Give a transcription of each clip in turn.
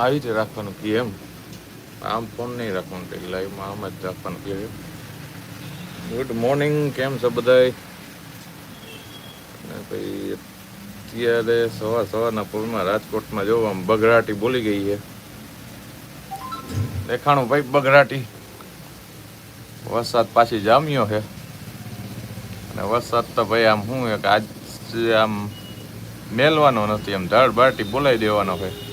આવી રીતે રાખવાનું કે એમ. આમ ફોન નહીં રાખવાનું કે લાઈવમાં આમ જ રાખવાનું કે ગુડ મોર્નિંગ કેમ છો બધાય? ભાઈ અત્યારે સવાર સવારના પૂરમાં રાજકોટમાં જો આમ બગડાટી બોલી ગઈ છે. દેખાણું ભાઈ બગડાટી. વરસાદ પાછી જામ્યો છે. અને વરસાદ તો ભાઈ આમ શું એક આજ આમ મેલવાનો નથી એમ ધાડ બાટી બોલાવી દેવાનો છે.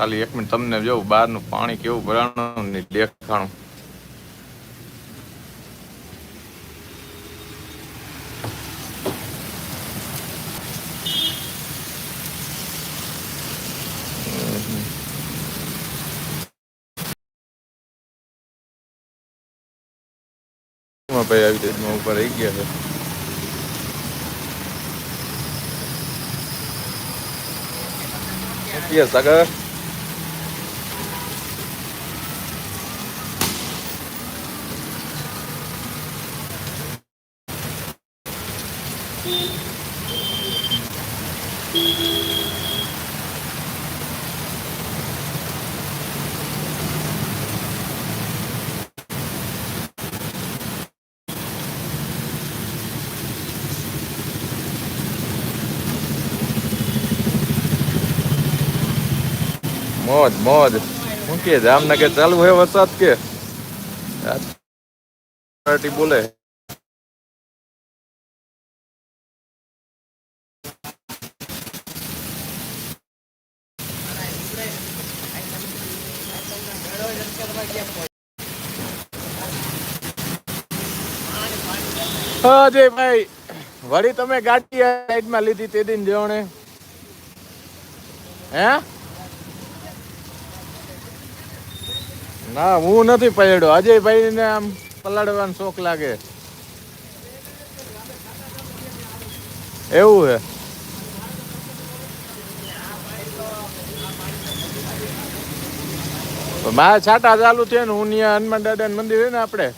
ખાલી એક મિનિટ તમને જોઉં બહારનું પાણી કેવું ભરાણું ને દેખાણું. ભાઈ આવી રીતે ઉપર રહી ગયા છે. Yes, મોજ મોજ શું કે જામનગર ચાલુ હે વરસાદ કે? બોલે. હા, અજયભાઈ, વળી તમે ગાડી સાઈડમાં લીધી તે દિન જોણે હે? ના, હું નથી પલડ્યો અજયભાઈ ને આમ પલાડવાનો શોખ લાગે. એવું હે. મારા છાટા ચાલુ થયા ને હું ત્યાં હનુમાન દાદા મંદિર ને આપણે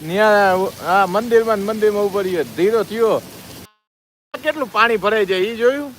ત્યાં હા મંદિરમાં મંદિરમાં ઉપર રહીએ ધીરો થયો. કેટલું પાણી ભરાઈ જાય એ જોયું?